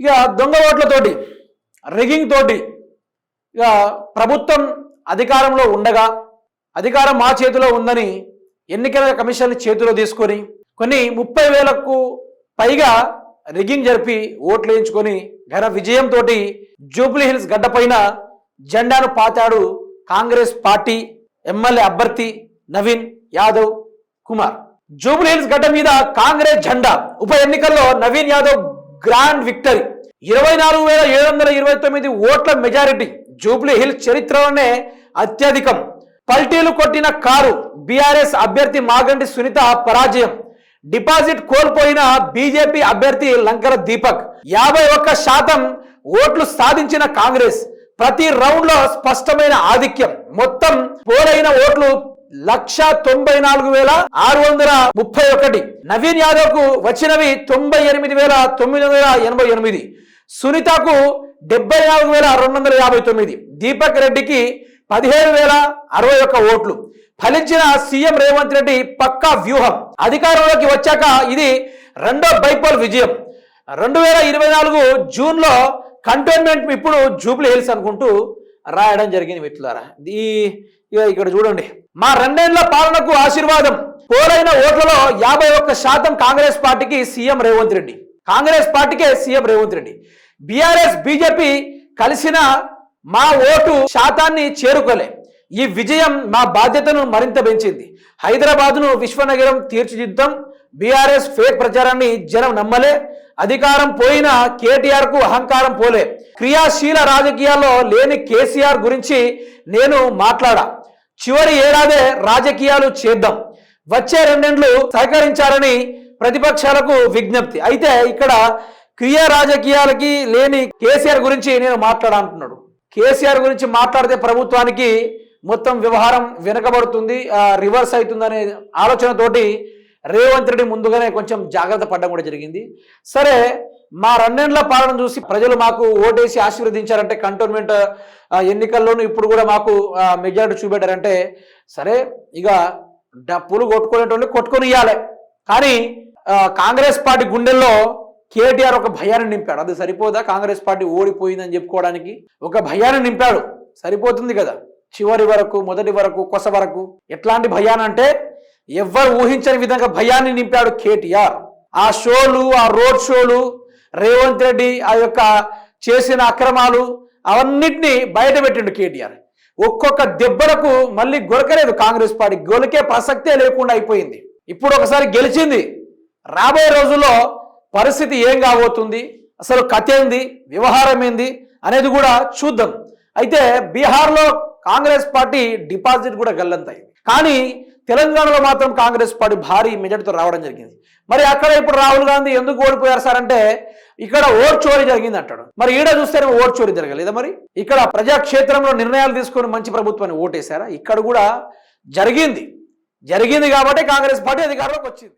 ఇక దొంగ ఓట్లతోటి రిగింగ్ తోటి ఇక ప్రభుత్వం అధికారంలో ఉండగా అధికారం మా చేతిలో ఉందని ఎన్నికల కమిషన్ చేతిలో తీసుకొని కొన్ని ముప్పై వేలకు పైగా రిగింగ్ జరిపి ఓట్లు వేయించుకొని ఘన విజయంతో జూబ్లీ హిల్స్ గడ్డపైన జెండాను పాతాడు కాంగ్రెస్ పార్టీ ఎమ్మెల్యే అభ్యర్థి నవీన్ యాదవ్ కుమార్. జూబ్లీ హిల్స్ గడ్డ మీద కాంగ్రెస్ జెండా. ఉప ఎన్నికల్లో నవీన్ యాదవ్ గ్రాండ్ విక్టరీ. ఇరవై నాలుగు వేల ఏడు వందల ఇరవై తొమ్మిది ఓట్ల మెజారిటీ జూబ్లీ హిల్స్ చరిత్రలోనే అత్యధికం. పల్టీలు కొట్టిన కారు బీఆర్ఎస్ అభ్యర్థి మాగంటి సునీత పరాజయం. డిపాజిట్ కోల్పోయిన బీజేపీ అభ్యర్థి లంకర దీపక్. యాభై ఒక్క శాతం ఓట్లు సాధించిన కాంగ్రెస్. ప్రతి రౌండ్లో స్పష్టమైన ఆధిక్యం. మొత్తం పోలైన ఓట్లు లక్ష తొంభై నాలుగు వేల ఆరు వందల ముప్పై ఒకటి. నవీన్ యాదవ్కు వచ్చినవి తొంభై ఎనిమిది వేల తొమ్మిది వందల ఎనభై ఎనిమిది. సునీతకు డెబ్బై నాలుగు వేల రెండు వందల యాభై తొమ్మిది. దీపక్ రెడ్డికి పదిహేను వేల అరవై ఒక్క ఓట్లు. ఫలించిన సీఎం రేవంత్ రెడ్డి పక్కా వ్యూహం. అధికారంలోకి వచ్చాక ఇది రెండో బైపోల్ విజయం. రెండు వేల ఇరవై నాలుగు జూన్లో కంటోన్మెంట్ ఇప్పుడు జూబ్లీ హిల్స్ అనుకుంటూ రాయడం జరిగింది మిత్రులారా. ఈ ఇక్కడ చూడండి. మా రెండేళ్ళ పాలనకు ఆశీర్వాదం. పోలైన ఓట్లలో యాభై ఒక్క శాతం కాంగ్రెస్ పార్టీకి సీఎం రేవంత్ రెడ్డి. కాంగ్రెస్ పార్టీకే CM Revanth Reddy. BRS BJP కలిసిన మా ఓటు శాతాన్ని చేరుకోలే. ఈ విజయం మా బాధ్యతను మరింత పెంచింది. హైదరాబాద్ను విశ్వనగరం తీర్చిదిద్దాం. బీఆర్ఎస్ ఫేక్ ప్రచారాన్ని జనం నమ్మలే. అధికారం పోయిన కేటీఆర్కు అహంకారం పోలే. క్రియాశీల రాజకీయాల్లో లేని కేసీఆర్ గురించి నేను మాట్లాడా. చివరి ఏడాదే రాజకీయాలు చేద్దాం. వచ్చే రెండేండ్లు సహకరించాలని ప్రతిపక్షాలకు విజ్ఞప్తి. అయితే ఇక్కడ క్రియా రాజకీయాలకి లేని కేసీఆర్ గురించి నేను మాట్లాడాలంటున్నాడు. కేసీఆర్ గురించి మాట్లాడితే ప్రభుత్వానికి మొత్తం వ్యవహారం వెనకబడుతుంది రివర్స్ అవుతుందనే ఆలోచనతోటి రేవంత్ రెడ్డి ముందుగానే కొంచెం జాగ్రత్త పడడం కూడా జరిగింది. సరే మా రెండేళ్ళ పాలన చూసి ప్రజలు మాకు ఓటేసి ఆశీర్వదించారంటే కంటోన్మెంట్ ఎన్నికల్లోనూ ఇప్పుడు కూడా మాకు మెజారిటీ చూపెట్టారంటే సరే ఇక డప్పులు కొట్టుకునేటోళ్ళు కొట్టుకొని ఇవ్వాలి కానీ కాంగ్రెస్ పార్టీ గుండెల్లో కేటీఆర్ ఒక భయాన్ని నింపాడు. అది సరిపోదా? కాంగ్రెస్ పార్టీ ఓడిపోయిందని చెప్పుకోవడానికి ఒక భయాన్ని నింపాడు. సరిపోతుంది కదా? చివరి వరకు మొదటి వరకు కొస వరకు ఎట్లాంటి భయాన్ని అంటే ఎవ్వరు ఊహించని విధంగా భయాన్ని నింపాడు కేటీఆర్. ఆ షోలు ఆ రోడ్ షోలు రేవంత్ రెడ్డి ఆ యొక్క చేసిన అక్రమాలు అవన్నిటినీ బయట పెట్టిండు కేటీఆర్. ఒక్కొక్క దెబ్బలకు మళ్ళీ గొరకలేదు కాంగ్రెస్ పార్టీ. గొలికే ప్రసక్తే లేకుండా అయిపోయింది. ఇప్పుడు ఒకసారి గెలిచింది. రాబోయే రోజుల్లో పరిస్థితి ఏం కాబోతుంది? అసలు కథ ఏంది? వ్యవహారం ఏంది? అనేది కూడా చూద్దాం. అయితే బీహార్లో కాంగ్రెస్ పార్టీ డిపాజిట్ కూడా గల్లంతాయి కానీ తెలంగాణలో మాత్రం కాంగ్రెస్ పార్టీ భారీ మెజార్టీతో రావడం జరిగింది. మరి అక్కడ ఇప్పుడు రాహుల్ గాంధీ ఎందుకు ఓడిపోయారు సార్ అంటే ఇక్కడ ఓట్ చోరీ జరిగింది అంటాడు. మరి ఈడ చూస్తేనే ఓట్ చోరీ జరగలేదా మరి? ఇక్కడ ప్రజాక్షేత్రంలో నిర్ణయాలు తీసుకొని మంచి ప్రభుత్వాన్ని ఓటేశారా? ఇక్కడ కూడా జరిగింది. జరిగింది కాబట్టి కాంగ్రెస్ పార్టీ అధికారంలోకి వచ్చింది.